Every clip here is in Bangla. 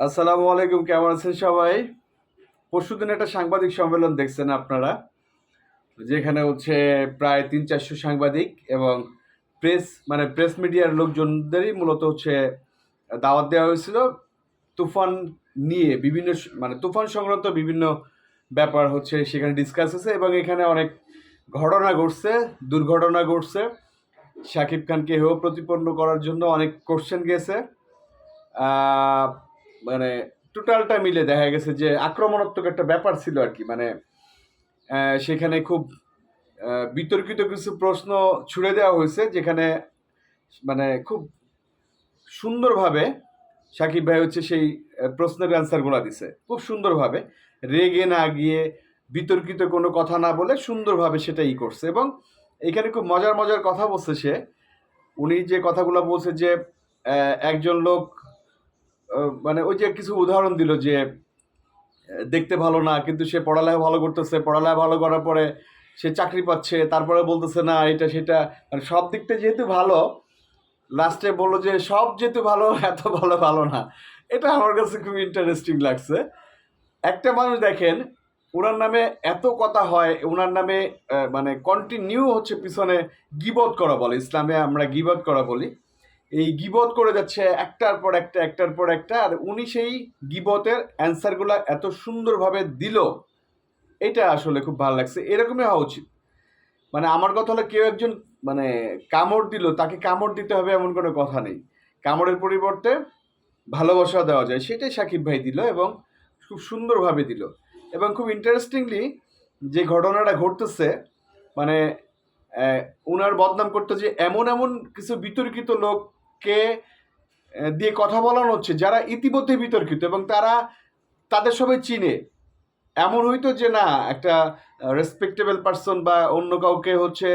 আসসালামু আলাইকুম, কেমন আছেন সবাই? পরশুদিন একটা সাংবাদিক সম্মেলন দেখছেন আপনারা, যেখানে হচ্ছে প্রায় তিন চারশো সাংবাদিক এবং প্রেস মানে প্রেস মিডিয়ার লোকজনদেরই মূলত হচ্ছে দাওয়াত দেওয়া হয়েছিল তুফান নিয়ে বিভিন্ন মানে তুফান সংক্রান্ত বিভিন্ন ব্যাপার হচ্ছে সেখানে ডিসকাস হয়েছে এবং এখানে অনেক ঘটনা ঘটছে, দুর্ঘটনা ঘটছে। শাকিব খানকে হেয় প্রতিপন্ন করার জন্য অনেক কোশ্চেন গেছে। মানে টোটালটা মিলে দেখা গেছে যে আক্রমণাত্মক একটা ব্যাপার ছিল আর কি। মানে সেখানে খুব বিতর্কিত কিছু প্রশ্ন ছুড়ে দেওয়া হয়েছে যেখানে মানে খুব সুন্দরভাবে সাকিব ভাই হচ্ছে সেই প্রশ্নের অ্যান্সারগুলো দিছে। খুব সুন্দরভাবে। রেগে না গিয়ে বিতর্কিত কোনো কথা না বলে সুন্দরভাবে সেটাই করছে এবং এখানে খুব মজার মজার কথা বলছে সে। উনি যে কথাগুলো বলছে যে একজন লোক মানে ওই যে কিছু উদাহরণ দিল যে দেখতে ভালো না, কিন্তু সে পড়ালেখা ভালো করতেছে, পড়ালেখা ভালো করার পরে সে চাকরি পাচ্ছে, তারপরে বলতেছে না, এটা সেটা মানে সব দিকটা যেহেতু ভালো, লাস্টে বলল যে সব যেহেতু ভালো, এত ভালো ভালো না। এটা আমার কাছে খুব ইন্টারেস্টিং লাগছে। একটা মানুষ দেখেন ওনার নামে এত কথা হয় ওনার নামে মানে কন্টিনিউ হচ্ছে পিছনে গিবত করা বলে, ইসলামে আমরা গিবত করা বলি। এই গিবত করে যাচ্ছে একটার পর একটা, একটার পর একটা, আর উনি সেই গিবতের অ্যান্সারগুলো এত সুন্দরভাবে দিল, এটা আসলে খুব ভালো লাগছে। এরকমই হওয়া উচিত। মানে আমার কথা হলো, কেউ একজন মানে কামড় দিল, তাকে কামড় দিতে হবে এমন কোনো কথা নেই। কামড়ের পরিবর্তে ভালোবাসা দেওয়া যায়, সেটাই সাকিব ভাই দিল এবং খুব সুন্দরভাবে দিল। এবং খুব ইন্টারেস্টিংলি যে ঘটনাটা ঘটতেছে মানে উনার বদনাম করতে যে এমন এমন কিছু বিতর্কিত লোককে আহ, দিয়ে কথা বলানো হচ্ছে যারা ইতিমধ্যে বিতর্কিত এবং তারা তাদের সবাই চিনে। এমন হইতো যে না একটা রেসপেক্টেবল পার্সন বা অন্য কাউকে হচ্ছে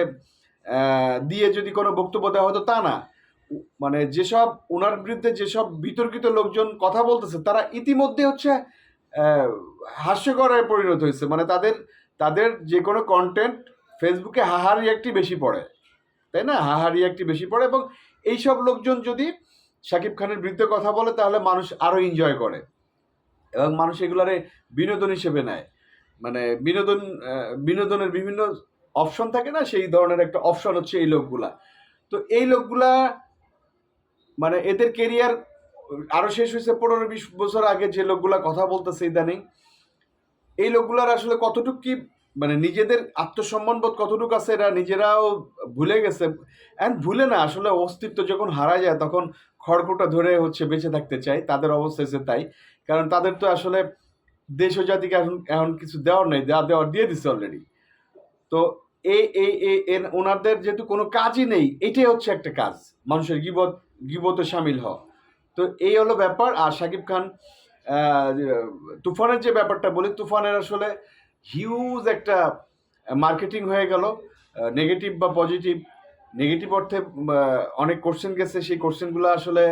দিয়ে যদি কোনো বক্তব্য দেওয়া হতো তা না। মানে যেসব ওনার বিরুদ্ধে যেসব বিতর্কিত লোকজন কথা বলতেছে তারা ইতিমধ্যে হচ্ছে হাস্যকরে পরিণত হয়েছে। মানে তাদের তাদের যে কোনো কন্টেন্ট ফেসবুকে হাহারি একটি বেশি পড়ে। তাই না? হাহারি একটি বেশি পড়ে এবং এইসব লোকজন যদি শাকিব খানের বিরুদ্ধে কথা বলে, তাহলে মানুষ আরও এনজয় করে। এবং মানুষ এগুলারে বিনোদন হিসেবে নেয়। মানে বিনোদন বিনোদনের বিভিন্ন অপশন থাকে না, সেই ধরনের একটা অপশন হচ্ছে এই লোকগুলা। তো এই লোকগুলা মানে এদের কেরিয়ার আরও শেষ হয়েছে পনেরো বিশ বছর আগে যে লোকগুলা কথা বলতেছে ইদানিং। এই লোকগুলার আসলে কতটুকু কি মানে নিজেদের আত্মসম্মানবোধ কতটুকু আছে এরা নিজেরাও ভুলে গেছে। অ্যান্ড ভুলে না, আসলে অস্তিত্ব যখন হারা যায়, তখন খড়কুটা ধরে হচ্ছে বেঁচে থাকতে চায়। তাদের অবস্থা হচ্ছে তাই। কারণ তাদের তো আসলে দেশ ও জাতিকে এখন এখন কিছু দেওয়ার নেই দেওয়া দেওয়ার দিয়ে দিচ্ছে অলরেডি তো এ এ ওনাদের যেহেতু কোনো কাজই নেই, এটাই হচ্ছে একটা কাজ। মানুষের গিবত, গিবতে সামিল হওয়া। তো এই হলো ব্যাপার। আর সাকিব খান তুফানের যে ব্যাপারটা বলি, তুফানের আসলে হিউজ একটা মার্কেটিং হয়ে গেল। নেগেটিভ বা পজিটিভ নেগেটিভ অর্থে অনেক কোশ্চেন গেছে। সেই কোশ্চেনগুলো আসলে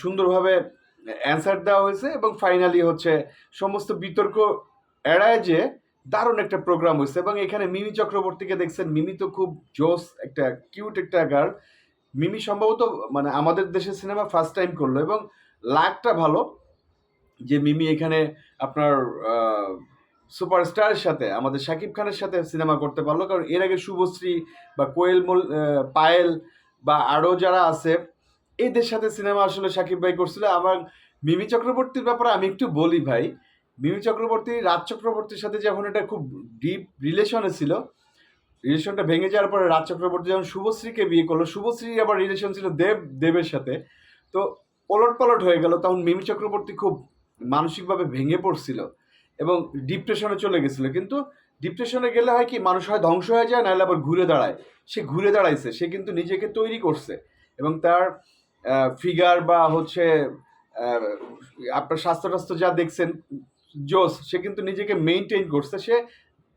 সুন্দরভাবে অ্যান্সার দেওয়া হয়েছে এবং ফাইনালি হচ্ছে সমস্ত বিতর্ক এড়ায় যে দারুণ একটা প্রোগ্রাম হয়েছে এবং এখানে মিমি চক্রবর্তীকে দেখছেন। মিমি তো খুব জোস একটা কিউট একটা গার্ল মিমি সম্ভবত মানে আমাদের দেশের সিনেমা ফার্স্ট টাইম করল এবং লাকটা ভালো যে মিমি এখানে আপনার সুপারস্টারের সাথে, আমাদের শাকিব খানের সাথে সিনেমা করতে পারল। কারণ এর আগে শুভশ্রী বা কোয়েল মল পায়েল বা আরও যারা আছে, এদের সাথে সিনেমা আসলে শাকিব ভাই করছিল। আমার মিমি চক্রবর্তীর ব্যাপারে আমি একটু বলি ভাই, মিমি চক্রবর্তী, রাজ চক্রবর্তীর সাথে যখন এটা খুব ডিপ রিলেশনে ছিল রিলেশনটা ভেঙে যাওয়ার পরে রাজ চক্রবর্তী যখন শুভশ্রীকে বিয়ে করল শুভশ্রী আবার রিলেশন ছিল দেব, দেবের সাথে। তো ওলট পালট হয়ে গেল, তখন মিমি চক্রবর্তী খুব মানসিকভাবে ভেঙে পড়ছিল। এবং ডিপ্রেশনে চলে গেছিল। কিন্তু ডিপ্রেশনে গেলে হয় কি, মানুষ হয় ধ্বংস হয়ে যায়, নাহলে আবার ঘুরে দাঁড়ায়। সে ঘুরে দাঁড়াইছে, সে কিন্তু নিজেকে তৈরি করছে। এবং তার ফিগার বা হচ্ছে আপনার স্বাস্থ্য টাস্থ্য যা দেখছেন জোস সে কিন্তু নিজেকে মেনটেন করছে। সে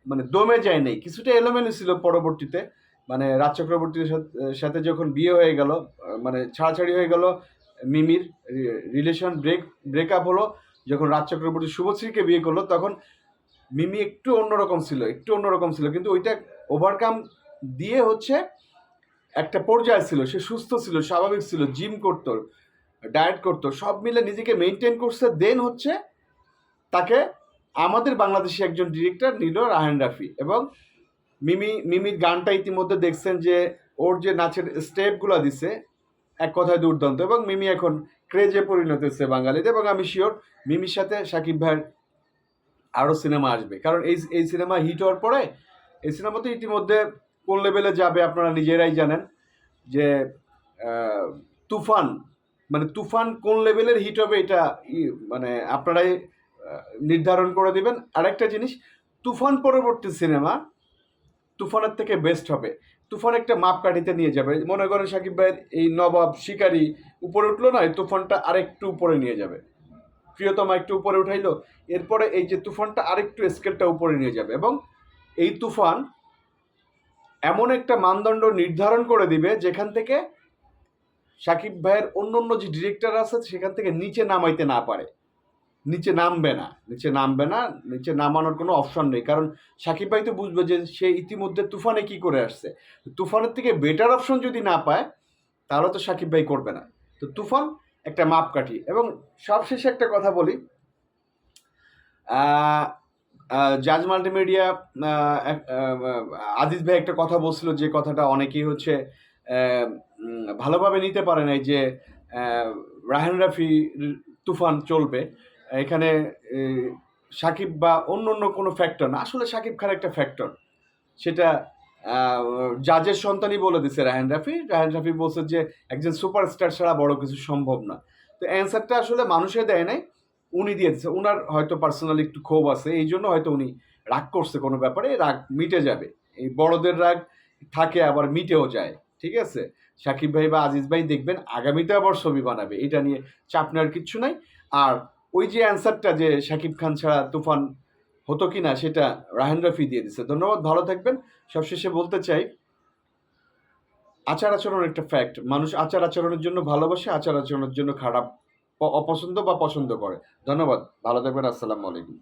মানে দমে যায় নাই। কিছুটা এলোমেলো ছিল পরবর্তীতে। মানে রাজ চক্রবর্তীর সাথে- যখন বিয়ে হয়ে গেল মানে ছাড়াছাড়ি হয়ে গেল, মিমির রিলেশন ব্রেক ব্রেকআপ হলো। যখন রাজ চক্রবর্তী শুভশ্রীকে বিয়ে করল, তখন মিমি একটু অন্যরকম ছিল, একটু অন্যরকম ছিল। কিন্তু ওইটা ওভারকাম দিয়ে হচ্ছে একটা পর্যায়ে ছিল, সে সুস্থ ছিল, স্বাভাবিক ছিল জিম করতো ডায়েট করতো, সব মিলে নিজেকে মেনটেন করছে। দেন হচ্ছে তাকে আমাদের বাংলাদেশি একজন ডিরেক্টর নিল রাহান রাফি এবং মিমি, মিমির গানটা ইতিমধ্যে দেখছেন যে ওর যে নাচের স্টেপগুলো দিছে, এক কথায় দুর্দান্ত। এবং মিমি এখন ক্রেজে পরিণত হচ্ছে বাঙালিতে এবং আমি শিওর মিমির সাথে সাকিব ভাইয়ের আরও সিনেমা আসবে। কারণ এই এই সিনেমা হিট হওয়ার পরে এই সিনেমা তো ইতিমধ্যে কোন লেভেলে যাবে আপনারা নিজেরাই জানেন যে তুফান মানে তুফান কোন লেভেলের হিট হবে এটা মানে আপনারাই নির্ধারণ করে দিবেন। আরেকটা জিনিস, তুফান পরবর্তী সিনেমা তুফানের থেকে বেস্ট হবে। তুফান একটা মাপকাঠিতে নিয়ে যাবে। মনে করেন সাকিব ভাইয়ের এই নবাব শিকারি উপরে উঠল না, এই তুফানটা আরেকটু উপরে নিয়ে যাবে। প্রিয়তমা একটু উপরে উঠাইলো, এরপরে এই যে তুফানটা আরেকটু স্কেলটা উপরে নিয়ে যাবে এবং এই তুফান এমন একটা মানদণ্ড নির্ধারণ করে দিবে যেখান থেকে সাকিব ভাইয়ের অন্য অন্য যে ডিরেক্টর আছে সেখান থেকে নিচে নামাইতে না পারে। নিচে নামবে না, নিচে নামবে না, নিচে নামানোর কোনো অপশন নেই। কারণ সাকিব ভাই তো বুঝবে যে সে ইতিমধ্যে তুফানে কি করে আসছে। তুফানের থেকে বেটার অপশন যদি না পায়, তাহলে তো সাকিব ভাই করবে না। তো তুফান একটা মাপকাঠি। এবং সবশেষে একটা কথা বলি। জাজ মাল্টিমিডিয়া আজিজ ভাই একটা কথা বলছিল যে কথাটা অনেকেই হচ্ছে ভালোভাবে নিতে পারে নাই যে রাহান রাফি, তুফান চলবে। এখানে সাকিব বা অন্য অন্য কোনো ফ্যাক্টর না। আসলে সাকিব খান একটা ফ্যাক্টর সেটা জাজের সন্তানই বলে দিছে রাহান রাফি। রাহান রাফি বলছে যে, একজন সুপারস্টার ছাড়া বড় কিছু সম্ভব না। তো অ্যান্সারটা আসলে মানুষে দেয় নাই, উনি দিয়ে দিচ্ছে ওনার হয়তো পার্সোনালি একটু ক্ষোভ আছে, এই জন্য হয়তো উনি রাগ করছে কোনো ব্যাপারে, রাগ মিটে যাবে। এই বড়দের রাগ থাকে আবার মিটেও যায়, ঠিক আছে? সাকিব ভাই বা আজিজ ভাই দেখবেন, আগামীতে আবার ছবি বানাবে। এটা নিয়ে চাপ নেওয়ার কিচ্ছু নাই। আর ওই যে অ্যান্সারটা যে শাকিব খান ছাড়া তুফান হতো কি না সেটা রাহেন রফি দিয়ে দিচ্ছে ধন্যবাদ, ভালো থাকবেন। সবশেষে বলতে চাই, আচার আচরণ একটা ফ্যাক্ট মানুষ আচার আচরণের জন্য ভালোবাসে, আচার আচরণের জন্য খারাপ অপছন্দ বা পছন্দ করে। ধন্যবাদ, ভালো থাকবেন, আসসালামু আলাইকুম।